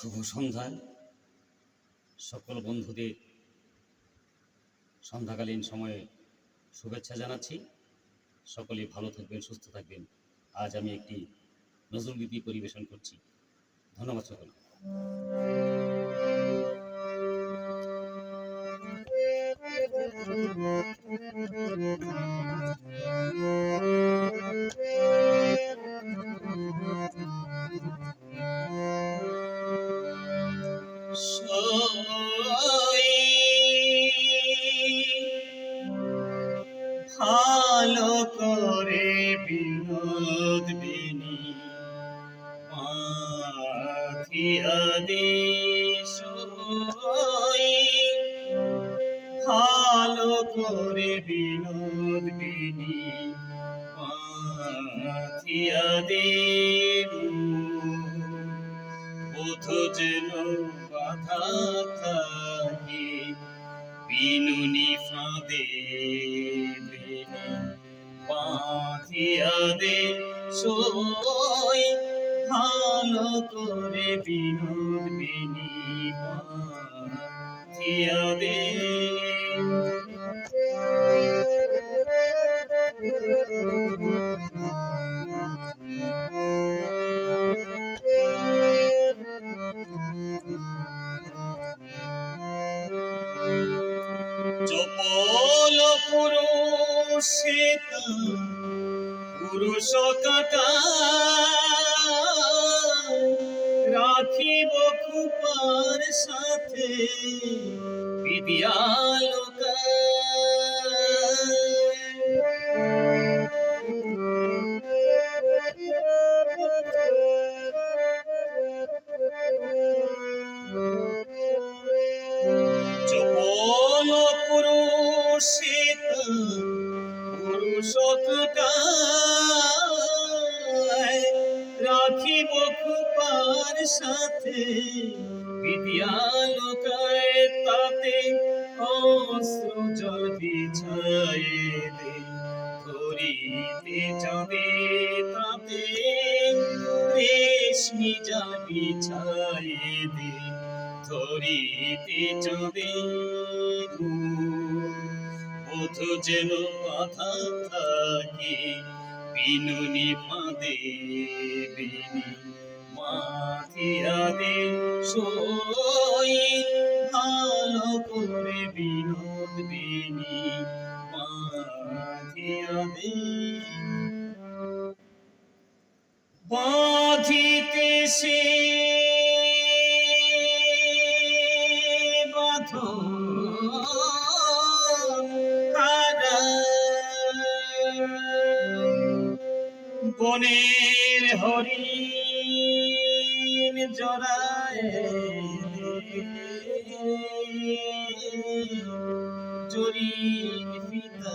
শুভ সন্ধ্যায়। সকল বন্ধুদের সন্ধ্যাকালীন সময়ে শুভেচ্ছা জানাচ্ছি। সকলে ভালো থাকবেন, সুস্থ থাকবেন। আজ আমি একটি নজরুলগীতি পরিবেশন করছি। ধন্যবাদ সকল ভালো করে বিনোদ বিনি মাথিয়া দেশ ভালো করে বিনোদ বিনি মাথিয়া দেব বোধ যেন বাধা থাকে, বিনুনি ফাঁদে দে সই ভালো করে বিনোদ বিনি দে চপল পুরুষিত পুরুষ কাটা রাখিব খুপার সাথে বিদ্যালোকা চপল পুরুষিত পুরুষ খুপার সাথে বিদ্যালোকায় তাতে অশ্রু জল বিছায়ে দে করিতে যাবে তাতে রেশমি জাল বিছায়ে দে ধরিতে যাবে বোধ যেন কথা থাকে, বিনুনি ফাঁদে বিনি। দে বাঁধিতে সে বনের হরিণ জড়ায় চরিন পিতা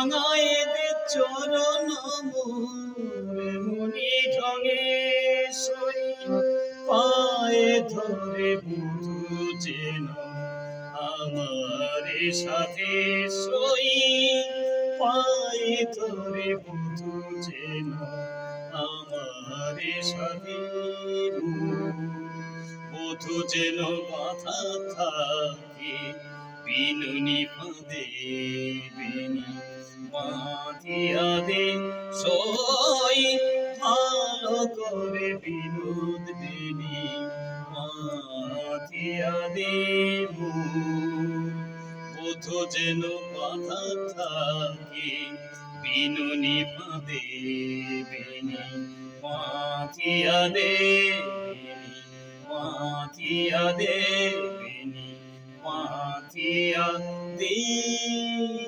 রাঙায় দে চরণ মোরে মনি ঢঙে সই। পায়ে ধরে বুধু যেন আমার সাথে সই। পায়ে ধরে বুধু যেন আমার সাথে বধু যেন বাধা থাকে উদ্দিনী মাথিয়া দেবু। পথ যেন বাধা থাকে, বিনুনি পাদে মাথিয়া দেবিনি মাথিয়া দেবিনি মাথিয়া দেবিনি